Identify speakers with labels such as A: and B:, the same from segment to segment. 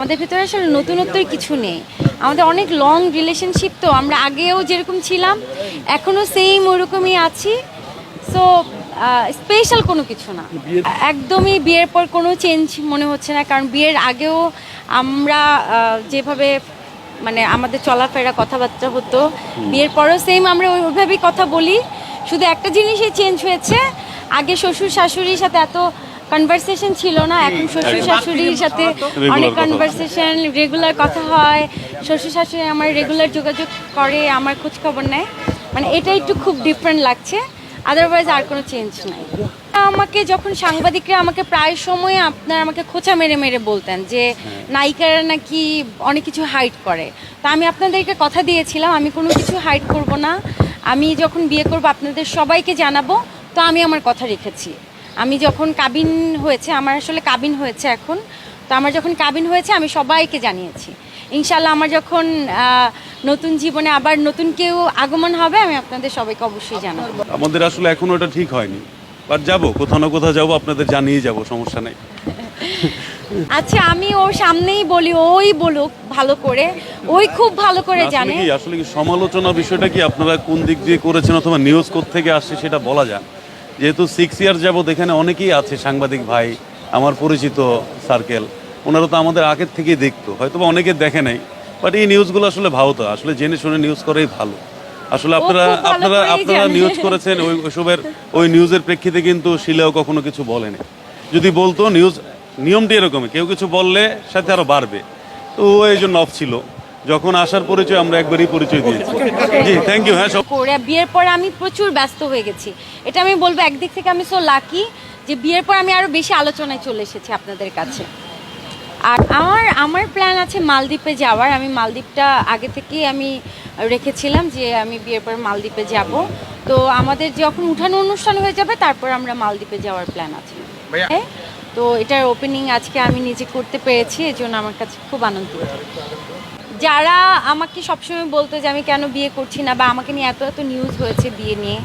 A: আমাদের ভিতরে আসলে নতুনত্বের কিছু নেই। আমাদের অনেক লং রিলেশনশিপ তো আমরা আগেও যেরকম ছিলাম এখনও সেম ওরকমই আছি। সো স্পেশাল কোনো কিছু না। একদমই বিয়ের পর কোনো চেঞ্জ মনে হচ্ছে না কারণ বিয়ের আগেও আমরা যেভাবে মানে আমাদের চলাফেরা কথাবার্তা হতো বিয়ের পরও সেম আমরা ওইভাবেই কথা বলি। শুধু একটা জিনিসই চেঞ্জ হয়েছে আগে শ্বশুর শাশুড়ির সাথে এত কনভারসেশন ছিল না এখন শ্বশুর শাশুড়ির সাথে অনেক। কনভারসেশন রেগুলার কথা হয়। শ্বশুর শাশুড়ি আমার রেগুলার যোগাযোগ করে আমার খোঁজ খবর নেয়। মানে এটা একটু খুব ডিফারেন্ট লাগছে। আদারওয়াইজ আর কোনো চেঞ্জ নাই। আমাকে যখন সাংবাদিকরা আমাকে প্রায় সময় আপনার আমাকে খোঁচা মেরে মেরে বলতেন যে নায়িকারা নাকি অনেক কিছু হাইড করে। তা আমি আপনাদেরকে কথা দিয়েছিলাম আমি কোনো কিছু হাইড করব না। আমি যখন বিয়ে করব আপনাদের সবাইকে জানাব। তো আমি আমার কথা রেখেছি। আমি যখন কাবিন হয়েছে আমার আসলে কাবিন হয়েছে এখন। তো আমার যখন কাবিন হয়েছে আমি সবাইকে জানিয়েছি। ইনশাল্লাহ আমার যখন নতুন জীবনে আবার নতুন কেউ আগমন হবে আমি আপনাদের সবাইকে অবশ্যই জানাব।
B: আমাদের আসলে এখনও এটা ঠিক হয়নি। বাট যাব কোথাও না কোথাও যাব আপনাদের জানিয়ে যাব সমস্যা নেই।
A: আচ্ছা আমি ওর সামনেই বলি ওই বলুক ভালো করে। ওই খুব ভালো করে জানে।
B: আসলে কি সমালোচনা বিষয়টা কি আপনারা কোন দিক দিয়ে করেছেন অথবা নিউজ থেকে আসছে সেটা বলা যায় যেহেতু সিক্স ইয়ার যাবত এখানে অনেকেই আছে সাংবাদিক ভাই আমার পরিচিত সার্কেল ওনারা তো আমাদের আগের থেকেই দেখতো হয়তো বা অনেকে দেখে নাই বাট এই নিউজগুলো আসলে ভালো তো আসলে জেনে শুনে নিউজ করাই ভালো। আসলে আপনারা আপনারা আপনারা নিউজ করেছেন ওই ওইসবের ওই নিউজের প্রেক্ষিতে কিন্তু শিলাও কখনো কিছু বলেনি যদি বলতো নিউজ নিয়মটি এরকমই কেউ কিছু বললে সাথে আরও বাড়বে। তো ও এই জন্য অফ ছিল। যখন আসার পরিচয় আমরা একবারই পরিচয় দিয়েছি। জি থ্যাংক ইউ হ্যাঁ
A: করে বিয়ের পর আমি প্রচুর ব্যস্ত হয়ে গেছি। এটা আমি বলব একদিক থেকে আমি সো লাকি যে বিয়ের পর আমি আরও বেশি আলোচনায় চলে এসেছি আপনাদের কাছে। আর আমার আমার প্ল্যান আছে মালদ্বীপে যাওয়ার। আমি মালদ্বীপটা আগে থেকেই আমি রেখেছিলাম যে আমি বিয়ের পর মালদ্বীপে যাব। তো আমাদের যখন উঠানো অনুষ্ঠান হয়ে যাবে তারপর আমরা মালদ্বীপে যাওয়ার প্ল্যান আছে? তো এটার ওপেনিং আজকে আমি নিজে করতে পেরেছি এই জন্য আমার কাছে খুব আনন্দিত। যারা আমাকে সবসময় বলতো যে আমি কেন বিয়ে করছি না বা আমাকে নিয়ে এত এত নিউজ হয়েছে বিয়ে নিয়ে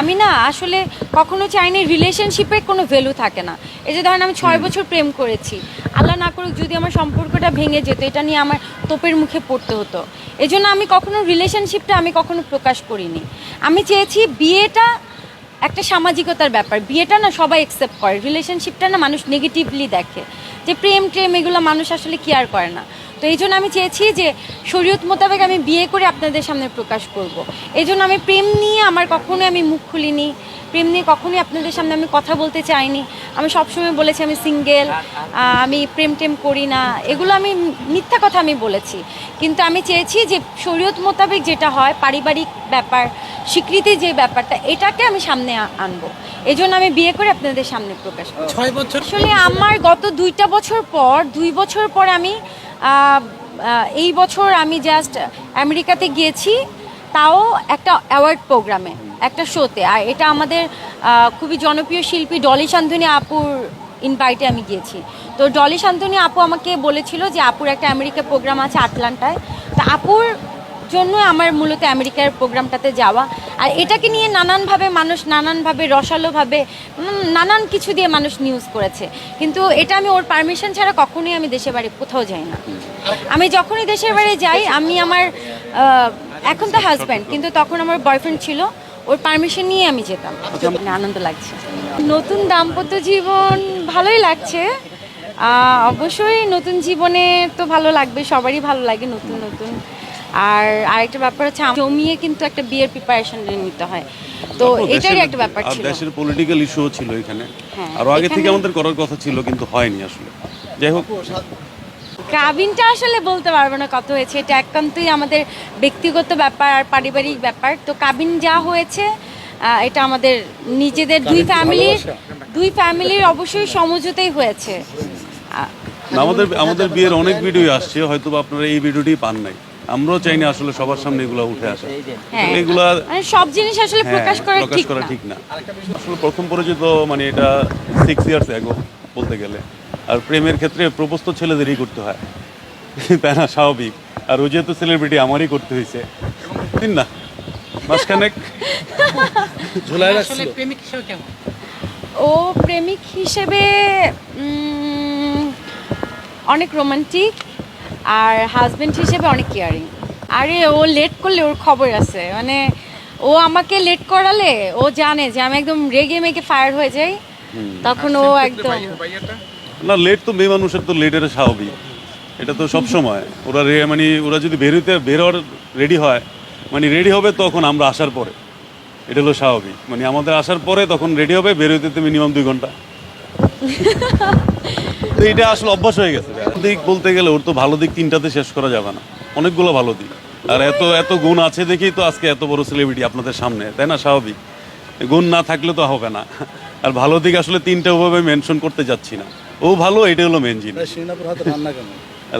A: আমি না আসলে কখনো চাইনি রিলেশনশিপের কোনো ভ্যালু থাকে না। এই যে ধরেন আমি ছয় বছর প্রেম করেছি আল্লাহ না করুক যদি আমার সম্পর্কটা ভেঙে যেত এটা নিয়ে আমার তোপের মুখে পড়তে হতো। এই জন্য আমি কখনো রিলেশনশিপটা আমি কখনো প্রকাশ করিনি। আমি চেয়েছি বিয়েটা একটা সামাজিকতার ব্যাপার। বিয়েটা না সবাই অ্যাকসেপ্ট করে। রিলেশনশিপটা না মানুষ নেগেটিভলি দেখে। যে প্রেম ট্রেম এগুলো মানুষ আসলে কেয়ার করে না। তো এই জন্য আমি চেয়েছি যে শরীয়ত মোতাবেক আমি বিয়ে করে আপনাদের সামনে প্রকাশ করব। এই জন্য আমি প্রেম নিয়ে আমার কখনোই আমি মুখ খুলিনি প্রেম নিয়ে কখনোই আপনাদের সামনে আমি কথা বলতে চাইনি। আমি সবসময় বলেছি আমি সিঙ্গেল আমি প্রেম টেম করি না এগুলো আমি মিথ্যা কথা আমি বলেছি। কিন্তু আমি চেয়েছি যে শরীয়ত মোতাবেক যেটা হয় পারিবারিক ব্যাপার স্বীকৃতি যে ব্যাপারটা এটাকে আমি সামনে আনব। এই জন্য আমি বিয়ে করে আপনাদের সামনে প্রকাশ করব।
C: ছয় বছর
A: আসলে আমার গত দুইটা বছর পর দুই বছর পর আমি এই বছর আমি জাস্ট আমেরিকাতে গিয়েছি, তাও একটা অ্যাওয়ার্ড প্রোগ্রামে একটা শোতে আর এটা আমাদের খুবই জনপ্রিয় শিল্পী ডলি শান্তনী আপুর ইনভাইটে আমি গিয়েছি। তো ডলি শান্তনী আপু আমাকে বলেছিল যে, আপুর একটা আমেরিকা প্রোগ্রাম আছে আটলান্টায়। তা আপুর জন্য আমার মূলত আমেরিকার প্রোগ্রামটাতে যাওয়া। আর এটাকে নিয়ে নানানভাবে মানুষ নানানভাবে রসালোভাবে নানান কিছু দিয়ে মানুষ নিউজ করেছে। কিন্তু এটা আমি ওর পারমিশন ছাড়া কখনোই আমি দেশের বাড়ি কোথাও যাই না। আমি যখনই দেশের বাড়ি যাই আমি আমার এখন তো হাজব্যান্ড কিন্তু তখন আমার বয়ফ্রেন্ড ছিল ওর পারমিশন নিয়ে আমি যেতাম। মানে আনন্দ লাগছে। নতুন দাম্পত্য জীবন ভালোই লাগছে। অবশ্যই নতুন জীবনে তো ভালো লাগবে সবারই ভালো লাগে নতুন নতুন। আর আরেকটা ব্যাপার হচ্ছে জমিয়ে কিন্তু একটা বিয়ের প্রিপারেশন নিতে হয়। তো এটারই একটা ব্যাপার ছিল।
B: দেশের পলিটিক্যাল ইস্যুও ছিল এখানে।
A: হ্যাঁ,
B: আরও আগে থেকে আমাদের করার কথা ছিল কিন্তু হয়নি আসলে। যাই হোক।
A: কাবিনটা আসলে বলতে পারব না কত হয়েছে এটা একান্তই আমাদের ব্যক্তিগত ব্যাপার আর পারিবারিক ব্যাপার। তো কাবিন যা হয়েছে আহ, এটা আমাদের নিজেদের দুই ফ্যামিলির দুই ফ্যামিলির অবশ্যই সমঝোতেই হয়েছে।
B: আমাদের আমাদের বিয়ের অনেক ভিডিও আসছে হয়তো বা আপনারা এই ভিডিওটি পান নাই। আমরাও চাই না আসলে সবার সামনে এগুলো উঠে আসা।
A: হ্যাঁ।
B: এগুলা
A: মানে সব জিনিস আসলে
B: হ্যাঁ,
A: প্রকাশ করা
B: প্রকাশ
A: ঠিক
B: করা
A: না।
B: ঠিক না। আসলে প্রথম পরিচিত মানে এটা সিক্স ইয়ার্স এগো বলতে গেলে। আর প্রেমের ক্ষেত্রে প্রপোজ তো ছেলেদেরই করতে হয়। তাই না স্বাভাবিক। আর ও যেহেতু সেলিব্রিটি আমারই করতে হয়েছে। তিন না। মাসখানেক।
C: ঝুলাই আসলে প্রেমিক হিসেবে কেমন?
A: ও প্রেমিক হিসেবে অনেক রোমান্টিক আর হাজবেন্ড হিসেবে অনেক কেয়ারিং আরে ও লেট করলে ওর খবর আছে। মানে ও আমাকে লেট করালে ও জানে যে আমি একদম রেগে মেগে ফায়ার হয়ে যাই। তখন ও একদম
B: না লেট তো মেয়ে মানুষের তো লেট এটা স্বাভাবিক। এটা তো সব সময়। ওরা রে- মানে ওরা যদি বেরোতে বেরোর রেডি হয় মানে রেডি হবে তখন আমরা আসার পরে। এটা হলো স্বাভাবিক। মানে আমাদের আসার পরে তখন রেডি হবে বেরোতে তো মিনিমাম দুই ঘণ্টা। এটা আসলে অভ্যাস হয়ে গেছে। দিক বলতে গেলে ওর তো ভালো দিক তিনটাতে শেষ করা যাবে না। অনেকগুলো ভালো দিক। আর এত এত গুণ আছে দেখেই তো আজকে এত বড় সেলিব্রিটি আপনাদের সামনে তাই না? স্বাভাবিক। গুণ না থাকলে তো হবে না। আর ভালো দিক আসলে তিনটা ওভাবে মেনশন করতে যাচ্ছি না। ও ভালো এটা হলো মেন জিনিস।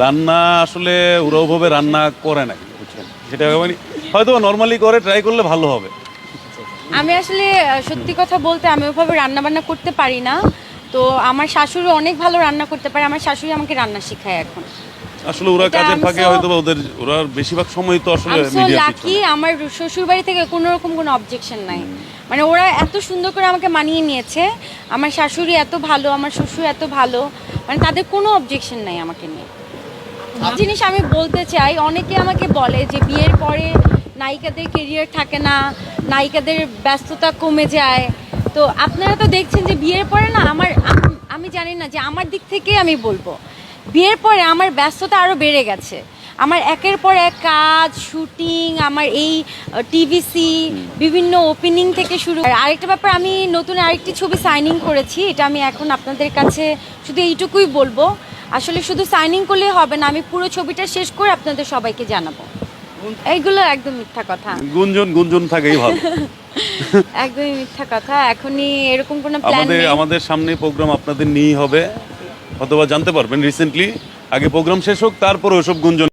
D: রান্না
B: আসলে ওরা ওভাবে রান্না করে না। বুঝছেন সেটা মানে হয়তো নর্মালি করে ট্রাই করলে ভালো হবে।
A: আমি আসলে সত্যি কথা বলতে আমি ওভাবে রান্না বান্না করতে পারি না। তো আমার শাশুড়ি অনেক ভালো রান্না করতে পারে আমার শাশুড়ি আমাকে রান্না শেখায় এখন।
B: আসলে ওরা কাজের ফাঁকে হয়তো ওদের ওরা বেশিরভাগ সময় তো আসলে মিডিয়া
A: লাকি আমার শ্বশুর বাড়ি থেকে কোনো রকম কোনো অবজেকশন নাই। মানে ওরা এত সুন্দর করে আমাকে মানিয়ে নিয়েছে আমার শাশুড়ি এত ভালো আমার শ্বশুর এত ভালো মানে তাদের কোনো অবজেকশন নাই আমাকে নিয়ে। জিনিস আমি বলতে চাই অনেকে আমাকে বলে যে বিয়ের পরে নায়িকাদের কেরিয়ার থাকে না নায়িকাদের ব্যস্ততা কমে যায় তো আপনারা তো দেখছেন যে বিয়ের পরে না আমার আমি জানি না যে আমার দিক থেকে আমি বলব। বিয়ের পরে আমার ব্যস্ততা আরও বেড়ে গেছে। আমার একের পর এক কাজ শুটিং আমার এই টিভিসি বিভিন্ন ওপেনিং থেকে শুরু আর আরেকটা ব্যাপার আমি নতুন আরেকটি ছবি সাইনিং করেছি এটা আমি এখন আপনাদের কাছে শুধু এইটুকুই বলব। আসলে শুধু সাইনিং করলেই হবে না আমি পুরো ছবিটা শেষ করে আপনাদের সবাইকে জানাব। এইগুলো একদম মিথ্যা কথা।
B: গুঞ্জন গুঞ্জন থাকেই ভালো।
A: একদমই মিথ্যা কথা। এখনই এরকম কোনো প্ল্যান
B: আমাদের
A: নেই।
B: আমাদের সামনে প্রোগ্রাম আপনাদের নিয়েই হবে। অথবা জানতে পারবেন রিসেন্টলি আগে প্রোগ্রাম শেষ হোক তারপর ওসব গুঞ্জন